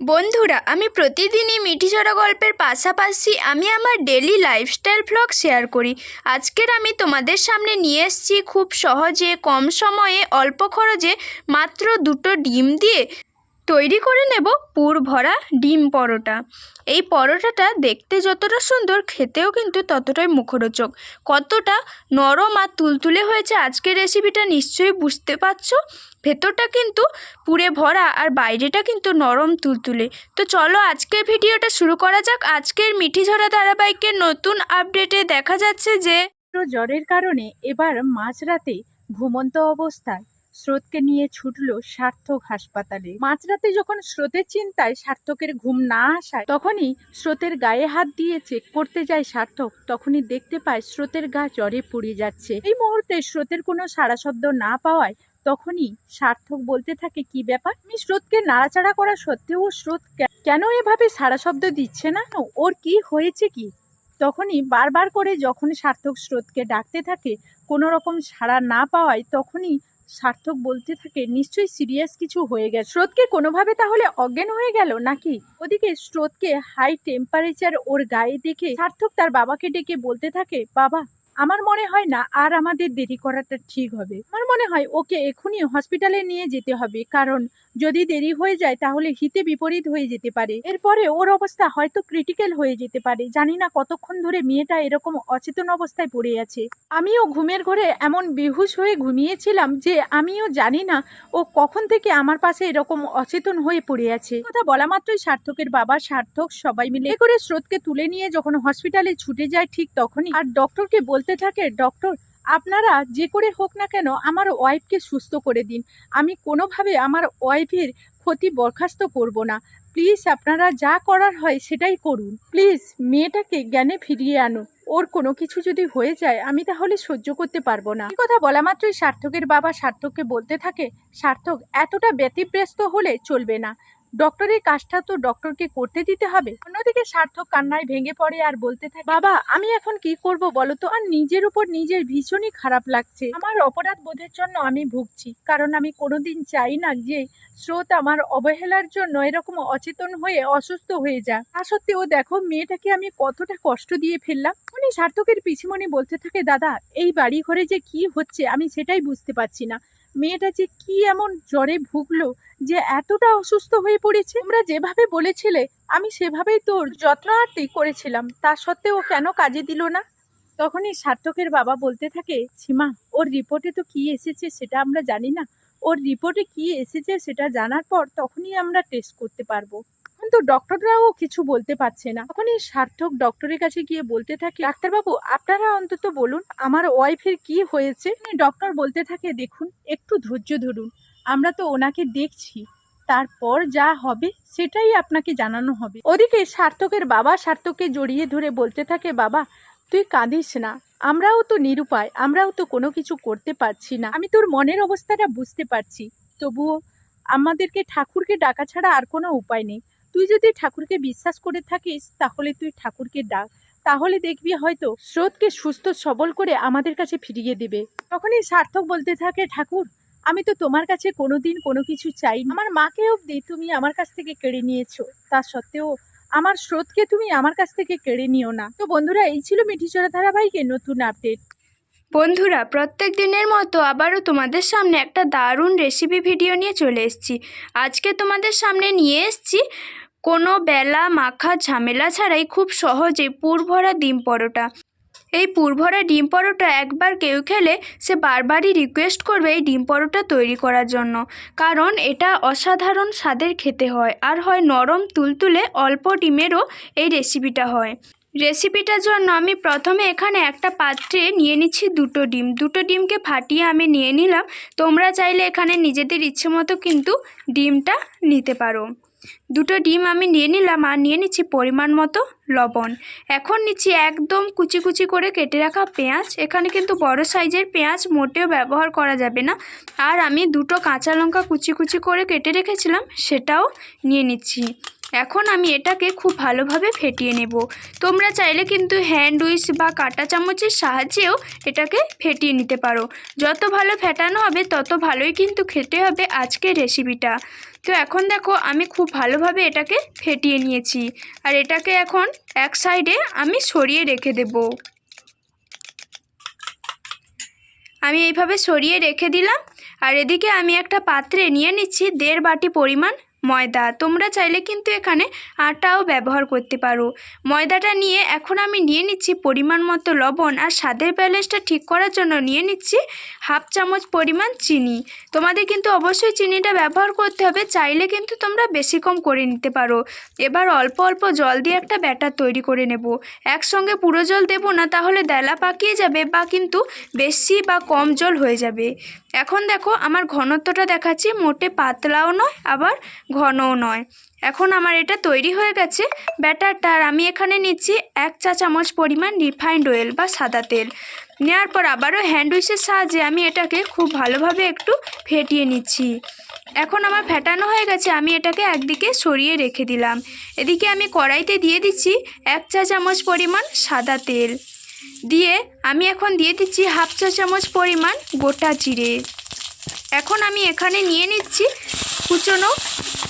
বন্ধুরা, আমি প্রতিদিনই মিঠি ছড়া গল্পের পাশাপাশি আমি আমার ডেলি লাইফস্টাইল ভ্লগ শেয়ার করি। আজকের আমি তোমাদের সামনে নিয়ে এসেছি খুব সহজে, কম সময়ে, অল্প খরচে মাত্র দুটো ডিম দিয়ে। তৈরি করে নেব পুর ভরা ডিম পরোটা। এই পরোটাটা দেখতে যতটা সুন্দর, খেতেও কিন্তু ততটাই মুখরোচক। কতটা নরম আর তুলতুলে হয়েছে আজকের রেসিপিটা নিশ্চয়ই বুঝতে পারছ? ভেতরটা কিন্তু পুরে ভরা আর বাইরেটা কিন্তু নরম তুলতুলে। তো চলো আজকের ভিডিওটা শুরু করা যাক। আজকের মিঠিঝরা ধারাবাহিকের নতুন আপডেটে দেখা যাচ্ছে যে জ্বরের কারণে এবার মাঝরাতে ঘুমন্ত অবস্থায় স্রোতকে নিয়ে ছুটল সার্থক হাসপাতালে। মাঝরাতে যখন স্রোতের চিন্তায় সার্থকের ঘুম না আসায়, তখনই স্রোতের গায়ে হাত দিয়ে চেক করতে যায় সার্থক। তখনই দেখতে পায় স্রোতের গা জ্বরে পুড়ে যাচ্ছে। এই মুহূর্তে স্রোতের কোনো সাড়া শব্দ না পাওয়ায় তখনই সার্থক বলতে থাকে, কি ব্যাপার? আমি স্রোতকে নাড়াচাড়া করা সত্ত্বেও স্রোত কেন এভাবে সাড়া শব্দ দিচ্ছে না? ওর কি হয়েছে কি? তখনই বারবার করে যখন সার্থক স্রোতকে ডাকতে থাকে, কোনো রকম সাড়া না পাওয়ায় তখনই সার্থক বলতে থাকে, নিশ্চয়ই সিরিয়াস কিছু হয়ে গেছে। স্রোতকে কোনোভাবে তাহলে অজ্ঞান হয়ে গেল নাকি? ওদিকে স্রোতকে হাই টেম্পারেচার ওর গায়ে দেখে সার্থক তার বাবাকে ডেকে বলতে থাকে, বাবা আমার মনে হয় না আর আমাদের দেরি করাটা ঠিক হবে। আমার মনে হয় ওকে এখনই হসপিটালে নিয়ে যেতে হবে, কারণ যদি দেরি হয়ে যায় তাহলে হিতে বিপরীত হয়ে যেতে পারে। এরপরে ওর অবস্থা হয়তো ক্রিটিক্যাল হয়ে যেতে পারে। জানি না কতক্ষণ ধরে মেয়েটা এরকম অচেতন অবস্থায় পড়ে আছে। আমিও ঘুমের ঘরে এমন বেহুশ হয়ে ঘুমিয়েছিলাম যে আমিও জানি না ও কখন থেকে আমার পাশে এরকম অচেতন হয়ে পড়ে আছে। কথা বলা মাত্রই সার্থকের বাবা, সার্থক সবাই মিলে করে স্রোতকে তুলে নিয়ে যখন হসপিটালে ছুটে যায় ঠিক তখনই আর ডক্টরকে বলতে থাকে, ডক্টর, আপনারা যে করে হোক না কেন আমার ওয়াইফকে সুস্থ করে দিন। আমি কোনোভাবে আমার ওয়াইফের ক্ষতি বরখাস্ত করব না। প্লিজ আপনারা যা করার হয় সেটাই করুন। প্লিজ মেয়েটাকে জ্ঞানে ফিরিয়ে আনুন। ওর কোনো কিছু যদি হয়ে যায়, আমি তাহলে সহ্য করতে পারব না। কথা বলা মাত্রই সার্থকের বাবা সার্থককে বলতে থাকে, সার্থক, এতটা ব্যতিব্যস্ত হলে চলবে না। ডক্টরের কাজটা তো ডক্টরকে করতে দিতে হবে। অন্যদিকে সার্থক কান্নায় ভেঙে পড়ে আর বলতে থাকে, বাবা, আমি এখন কি করব বলো তো? আর নিজের উপর নিজের ভীষণই খারাপ লাগছে। আমার অপরাধ বোধের জন্য আমি ভুগছি। কারণ আমি কোনোদিন চাই না যে স্রোত আমার অবহেলার জন্য এরকম অচেতন হয়ে অসুস্থ হয়ে যা তা সত্ত্বেও দেখো, মেয়েটাকে আমি কতটা কষ্ট দিয়ে ফেললাম। উনি সার্থকের পিছিমণি বলতে থাকে, দাদা, এই বাড়ি ঘরে যে কি হচ্ছে আমি সেটাই বুঝতে পারছি না। মেয়েটা যে কি এমন জ্বরে ভুগলো, যে এতটা অসুস্থ হয়ে পড়েছে? আমরা যেভাবে বলেছিলে, আমি সেভাবেই তোর যত্ন আরতি করেছিলাম। তা সত্ত্বেও ও কেন কাজে দিল না? তখনই সার্থকের বাবা বলতে থাকে সীমা ওর রিপোর্টে তো কি এসেছে সেটা আমরা জানি না। ওর রিপোর্টে কি এসেছে সেটা জানার পর তখনই আমরা টেস্ট করতে পারব। কিন্তু ডক্টররাও কিছু বলতে পারছে না। তখনই সার্থক ডক্টরের কাছে গিয়ে বলতে থাকে, ডাক্তারবাবু, আপনারা অন্তত বলুন, আমার ওয়াইফের কি হয়েছে? ডক্টর বলতে থাকে, দেখুন, একটু ধৈর্য ধরুন, আমরা তো ওনাকে দেখছি, তারপর যা হবে সেটাই আপনাকে জানানো হবে। ওদিকে সার্থকের বাবা সার্থককে জড়িয়ে ধরে বলতে থাকে, বাবা, তুই কাঁদিস না, আমরাও তো নিরুপায়, আমরাও তো কোনো কিছু করতে পারছি না। আমি তোর মনের অবস্থাটা বুঝতে পারছি, তবুও আমাদেরকে ঠাকুরকে ডাকা ছাড়া আর কোনো উপায় নেই। তুই যদি ঠাকুরকে বিশ্বাস করে থাকিস, তাহলে তুই ঠাকুরকে ডাক। তাহলে দেখবি হয়তো স্রোতকে সুস্থ সবল করে আমাদের কাছে ফিরিয়ে দেবে। তখনই সার্থক বলতে থাকে, ঠাকুর, আমি তো তোমার কাছে কোনোদিন কোনো কিছু চাই। আমার মাকে অবধি তুমি আমার কাছ থেকে কেড়ে নিয়েছো। তা সত্ত্বেও আমার স্রোতকে তুমি আমার কাছ থেকে কেড়ে নিও না। তো বন্ধুরা, এই ছিল মিঠিচড়া ধারাবাহিকের নতুন আপডেট। বন্ধুরা, প্রত্যেক দিনের মতো আবারও তোমাদের সামনে একটা দারুণ রেসিপি ভিডিও নিয়ে চলে এসেছি। আজকে তোমাদের সামনে নিয়ে এসেছি কোনো বেলা মাখা ঝামেলা ছাড়াই খুব সহজে পুরভরা ডিম পরোটা। এই পুরভরা ডিম পরোটা একবার কেউ খেলে সে বারবারই রিকোয়েস্ট করবে এই ডিম পরোটা তৈরি করার জন্য। কারণ এটা অসাধারণ স্বাদের খেতে হয়, আর হয় নরম তুলতুলে অল্প ডিমেরও এই রেসিপিটা হয়। রেসিপিটার জন্য আমি প্রথমে এখানে একটা পাত্রে নিয়ে নিচ্ছি দুটো ডিম। দুটো ডিমকে ফাটিয়ে আমি নিয়ে নিলাম। তোমরা চাইলে এখানে নিজেদের ইচ্ছে মতো কিন্তু ডিমটা নিতে পারো। দুটো ডিম আমি নিয়ে নিলাম আর নিয়ে নিচ্ছি পরিমাণ মতো লবণ। এখন নিচ্ছি একদম কুচি কুচি করে কেটে রাখা পেঁয়াজ। এখানে কিন্তু বড় সাইজের পেঁয়াজ মোটেও ব্যবহার করা যাবে না। আর আমি দুটো কাঁচা লঙ্কা কুচি কুচি করে কেটে রেখেছিলাম, সেটাও নিয়ে নিচ্ছি। এখন আমি এটাকে খুব ভালোভাবে ফেটিয়ে নেব। তোমরা চাইলে কিন্তু হ্যান্ড উইচ বা কাঁটা চামচের সাহায্যেও এটাকে ফেটিয়ে নিতে পারো। যত ভালো ফেটানো হবে, তত ভালোই কিন্তু খেতে হবে আজকের রেসিপিটা তো এখন দেখো, আমি খুব ভালোভাবে এটাকে ফেটিয়ে নিয়েছি। আর এটাকে এখন এক সাইডে আমি সরিয়ে রেখে দেব। আমি এইভাবে সরিয়ে রেখে দিলাম। আর এদিকে আমি একটা পাত্রে নিয়ে নিচ্ছি দেড় বাটি পরিমাণ ময়দা, তোমরা চাইলে কিন্তু এখানে আটাও ব্যবহার করতে পারো। ময়দাটা নিয়ে এখন আমি নিয়ে নিচ্ছি পরিমাণ মতো লবণ আর স্বাদের ব্যালেন্সটা ঠিক করার জন্য নিয়ে নিচ্ছি হাফ চামচ পরিমাণ চিনি। তোমাদের কিন্তু অবশ্যই চিনিটা ব্যবহার করতে হবে, চাইলে কিন্তু তোমরা বেশি কম করে নিতে পারো। এবার অল্প অল্প জল দিয়ে একটা ব্যাটার তৈরি করে নেব। একসঙ্গে পুরো জল দেবো না, তাহলে দেলা পাকিয়ে যাবে বা কিন্তু বেশি বা কম জল হয়ে যাবে। এখন দেখো, আমার ঘনত্বটা দেখাচ্ছি, মোটে পাতলাও নয়, আবার ঘনও নয়। এখন আমার এটা তৈরি হয়ে গেছে। ব্যাটারটা আর আমি এখানে নিচ্ছি এক চা চামচ পরিমাণ রিফাইন্ড অয়েল বা সাদা তেল। নেওয়ার পর আবারও হ্যান্ড উইচের সাহায্যে আমি এটাকে খুব ভালোভাবে একটু ফেটিয়ে নিচ্ছি। এখন আমার ফেটানো হয়ে গেছে, আমি এটাকে একদিকে সরিয়ে রেখে দিলাম। এদিকে আমি কড়াইতে দিয়ে দিচ্ছি এক চা চামচ পরিমাণ সাদা তেল। দিয়ে আমি এখন দিয়ে দিচ্ছি হাফ চা চামচ পরিমাণ গোটা জিরে। এখন আমি এখানে নিয়ে নিচ্ছি কুচনো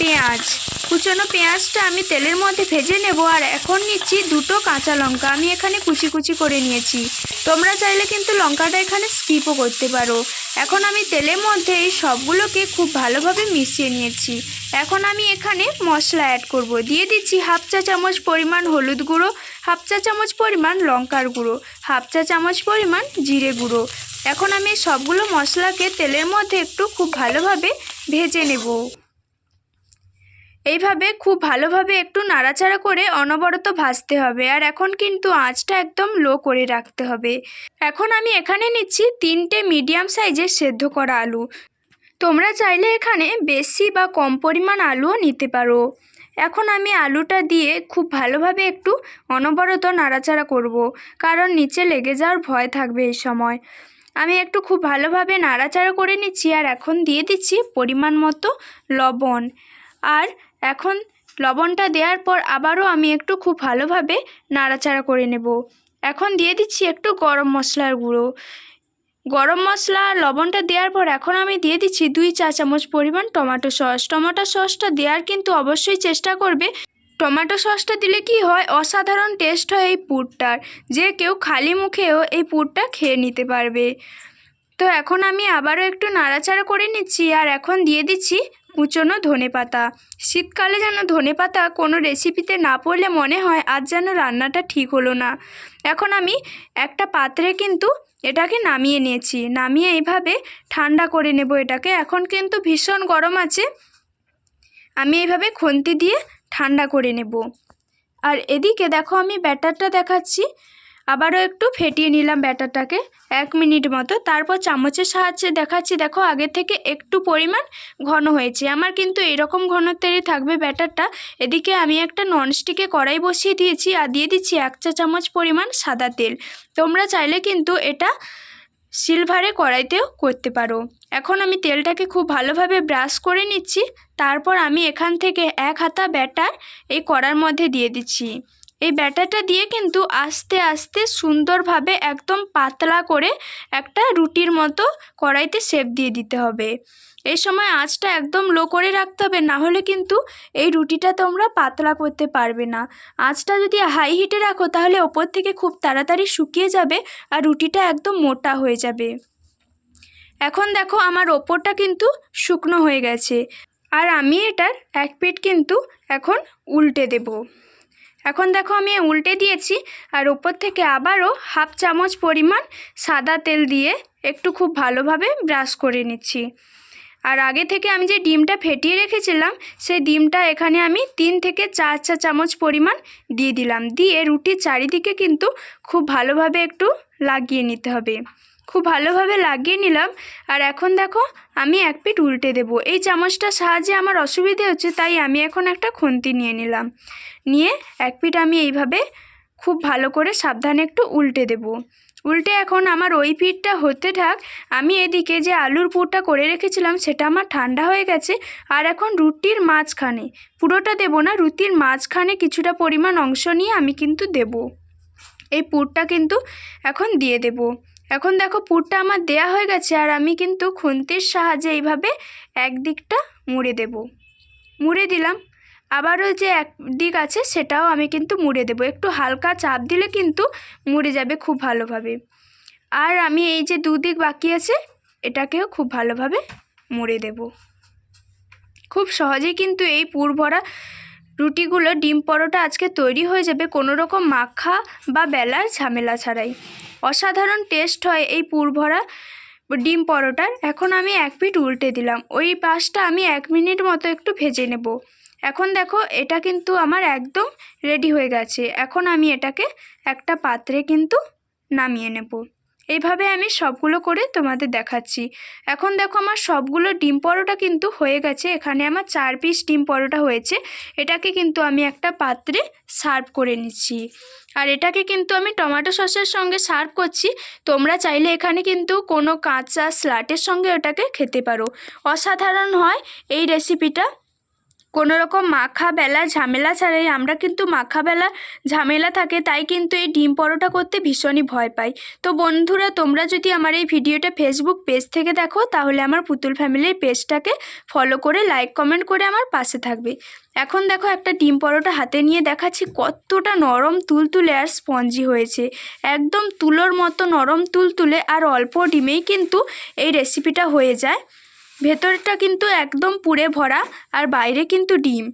পেঁয়াজ। কুচনো পেঁয়াজটা আমি তেলের মধ্যে ভেজে নেব আর এখন নিচ্ছি দুটো কাঁচা লঙ্কা। আমি এখানে কুচি কুচি করে নিয়েছি। তোমরা চাইলে কিন্তু লঙ্কাটা এখানে স্কিপও করতে পারো। এখন আমি তেলের মধ্যে এই সবগুলোকে খুব ভালোভাবে মিশিয়ে নিয়েছি। এখন আমি এখানে মশলা অ্যাড করব। দিয়ে দিচ্ছি হাফ চা চামচ পরিমাণ হলুদ গুঁড়ো, হাফ চা চামচ পরিমাণ লঙ্কার গুঁড়ো, হাফ চা চামচ পরিমাণ জিরে গুঁড়ো। এখন আমি সবগুলো মশলাকে তেলের মধ্যে একটু খুব ভালোভাবে ভেজে নেব। এইভাবে খুব ভালোভাবে একটু নাড়াচাড়া করে অনবরত ভাজতে হবে। আর এখন কিন্তু আঁচটা একদম লো করে রাখতে হবে। এখন আমি এখানে নিচ্ছি তিনটে মিডিয়াম সাইজের সেদ্ধ করা আলু। তোমরা চাইলে এখানে বেশি বা কম পরিমাণ আলুও নিতে পারো। এখন আমি আলুটা দিয়ে খুব ভালোভাবে একটু অনবরত নাড়াচাড়া করব। কারণ নিচে লেগে যাওয়ার ভয় থাকবে এই সময়। আমি একটু খুব ভালোভাবে নাড়াচাড়া করে নিচ্ছি, আর এখন দিয়ে দিচ্ছি পরিমাণ মতো লবণ। আর এখন লবণটা দেওয়ার পর আবারও আমি একটু খুব ভালোভাবে নাড়াচাড়া করে নেব। এখন দিয়ে দিচ্ছি একটু গরম মশলার গুঁড়ো। গরম মশলা লবণটা দেওয়ার পর এখন আমি দিয়ে দিচ্ছি দুই চা চামচ পরিমাণ টমেটো সস। টমেটো সসটা দেওয়ার কিন্তু অবশ্যই চেষ্টা করবে। টমেটো সসটা দিলে কি হয়, অসাধারণ টেস্ট হয় এই পুরটার। যে কেউ খালি মুখেও এই পুরটা খেয়ে নিতে পারবে। তো এখন আমি আবারও একটু নাড়াচাড়া করে নিচ্ছি আর এখন দিয়ে দিচ্ছি কুচনো ধনে পাতা শীতকালে যেন ধনে পাতা কোনো রেসিপিতে না পড়লে মনে হয় আজ যেন রান্নাটা ঠিক হলো না। এখন আমি একটা পাত্রে কিন্তু এটাকে নামিয়ে নিয়েছি। নামিয়ে এইভাবে ঠান্ডা করে নেব এটাকে। এখন কিন্তু ভীষণ গরম আছে। আমি এইভাবে খুন্তি দিয়ে ঠান্ডা করে নেব। আর এদিকে দেখো আমি ব্যাটারটা দেখাচ্ছি। আবারও একটু ফেটিয়ে নিলাম ব্যাটারটাকে। এক মিনিট মতো। তারপর চামচের সাহায্যে দেখাচ্ছি, দেখো আগে থেকে একটু পরিমাণ ঘন হয়েছে। আমার কিন্তু এরকম ঘনত্বেরই থাকবে ব্যাটারটা। এদিকে আমি একটা ননস্টিকে কড়াই বসিয়ে দিয়েছি আর দিয়ে দিচ্ছি এক চা চামচ পরিমাণ সাদা তেল। তোমরা চাইলে কিন্তু এটা সিলভারে কড়াইতেও করতে পারো। এখন আমি তেলটাকে খুব ভালোভাবে ব্রাশ করে নিচ্ছি। তারপর আমি এখান থেকে এক হাতা ব্যাটার এই কড়ার মধ্যে দিয়ে দিচ্ছি। এই ব্যাটারটা দিয়ে কিন্তু আস্তে আস্তে সুন্দরভাবে একদম পাতলা করে একটা রুটির মতো কড়াইতে শেপ দিয়ে দিতে হবে। এই সময় আঁচটা একদম লো করে রাখতে হবে, না হলে কিন্তু এই রুটিটা তোমরা পাতলা করতে পারবে না। আঁচটা যদি হাই হিটে রাখো, তাহলে ওপর থেকে খুব তাড়াতাড়ি শুকিয়ে যাবে আর রুটিটা একদম মোটা হয়ে যাবে। এখন দেখো আমার ওপরটা কিন্তু শুকনো হয়ে গেছে। আর আমি এটার এক পিঠ কিন্তু এখন উল্টে দেব। এখন দেখো আমি উল্টে দিয়েছি, আর ওপর থেকে আবারও হাফ চামচ পরিমাণ সাদা তেল দিয়ে একটু খুব ভালোভাবে ব্রাশ করে নিচ্ছি। আর আগে থেকে আমি যে ডিমটা ফেটিয়ে রেখেছিলাম, সেই ডিমটা এখানে আমি তিন থেকে চার চা চামচ পরিমাণ দিয়ে দিলাম। দিয়ে রুটির চারিদিকে কিন্তু খুব ভালোভাবে একটু লাগিয়ে নিতে হবে। খুব ভালোভাবে লাগিয়ে নিলাম। আর এখন দেখো, আমি এক পিঠ উল্টে দেব। এই চামচটার সাহায্যে আমার অসুবিধে হচ্ছে, তাই আমি এখন একটা খুন্তি নিয়ে নিলাম। নিয়ে এক পিঠ আমি এইভাবে খুব ভালো করে সাবধানে একটু উল্টে দেব। উল্টে এখন আমার ওই পিঠটা হতে থাক, আমি এদিকে যে আলুর পুরটা করে রেখেছিলাম, সেটা আমার ঠান্ডা হয়ে গেছে। আর এখন রুটির মাঝখানে, পুরোটা দেবো না, রুটির মাঝখানে কিছুটা পরিমাণ অংশ নিয়ে আমি কিন্তু দেব। এই পুরটা কিন্তু এখন দিয়ে দেব। এখন দেখো পুরটা আমার দেয়া হয়ে গেছে আর আমি কিন্তু খুন্তির সাহায্যে এইভাবে একদিকটা মুড়ে দেব। মুড়ে দিলাম। আবারও যে এক দিক আছে সেটাও আমি কিন্তু মুড়ে দেবো। একটু হালকা চাপ দিলে কিন্তু মুড়ে যাবে খুব ভালোভাবে। আর আমি এই যে দুদিক বাকি আছে, এটাকেও খুব ভালোভাবে মুড়ে দেব। খুব সহজেই কিন্তু এই পুর ভরা রুটিগুলো ডিম পরোটা আজকে তৈরি হয়ে যাবে কোনো রকম মাখা বা বেলার ঝামেলা ছাড়াই। অসাধারণ টেস্ট হয় এই পুর ভরা ডিম পরোটার। এখন আমি এক পিঠ উল্টে দিলাম। ওই পাশটা আমি এক মিনিট মতো একটু ভেজে নেব। এখন দেখো, এটা কিন্তু আমার একদম রেডি হয়ে গেছে। এখন আমি এটাকে একটা পাত্রে কিন্তু নামিয়ে নেব। এইভাবে আমি সবগুলো করে তোমাদের দেখাচ্ছি। এখন দেখো আমার সবগুলো ডিম পরোটা কিন্তু হয়ে গেছে। এখানে আমার চার পিস ডিম পরোটা হয়েছে। এটাকে কিন্তু আমি একটা পাত্রে সার্ভ করে নিচ্ছি। আর এটাকে কিন্তু আমি টমেটো সসের সঙ্গে সার্ভ করছি। তোমরা চাইলে এখানে কিন্তু কোনো কাঁচা স্লাটের সঙ্গে ওটাকে খেতে পারো। অসাধারণ হয় এই রেসিপিটা কোনো রকম মাখা বেলা ঝামেলা ছাড়াই আমরা কিন্তু মাখা বেলা ঝামেলা থাকে, তাই কিন্তু এই ডিম পরোটা করতে ভীষণই ভয় পাই। তো বন্ধুরা, তোমরা যদি আমার এই ভিডিওটা ফেসবুক পেজ থেকে দেখো, তাহলে আমার পুতুল ফ্যামিলির পেজটাকে ফলো করে লাইক কমেন্ট করে আমার পাশে থাকবে। এখন দেখো একটা ডিম পরোটা হাতে নিয়ে দেখাচ্ছি, কতটা নরম তুলতুলে আর স্পঞ্জি হয়েছে। একদম তুলোর মতো নরম তুলতুলে আর অল্প ডিমেই কিন্তু এই রেসিপিটা হয়ে যায়। ভেতরটা কিন্তু একদম পুড়ে ভরা আর বাইরে কিন্তু ডিম।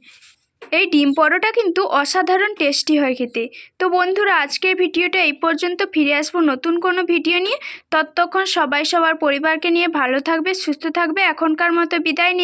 এই ডিম পরোটা কিন্তু অসাধারণ টেস্টি হয় খেতে। তো বন্ধুরা, আজকের ভিডিওটা এই পর্যন্ত। ফিরে আসব নতুন কোনো ভিডিও নিয়ে। ততক্ষণ সবাই, সবার পরিবারকে নিয়ে ভালো থাকবে, সুস্থ থাকবে। এখনকার মতো বিদায় নিচ্ছি।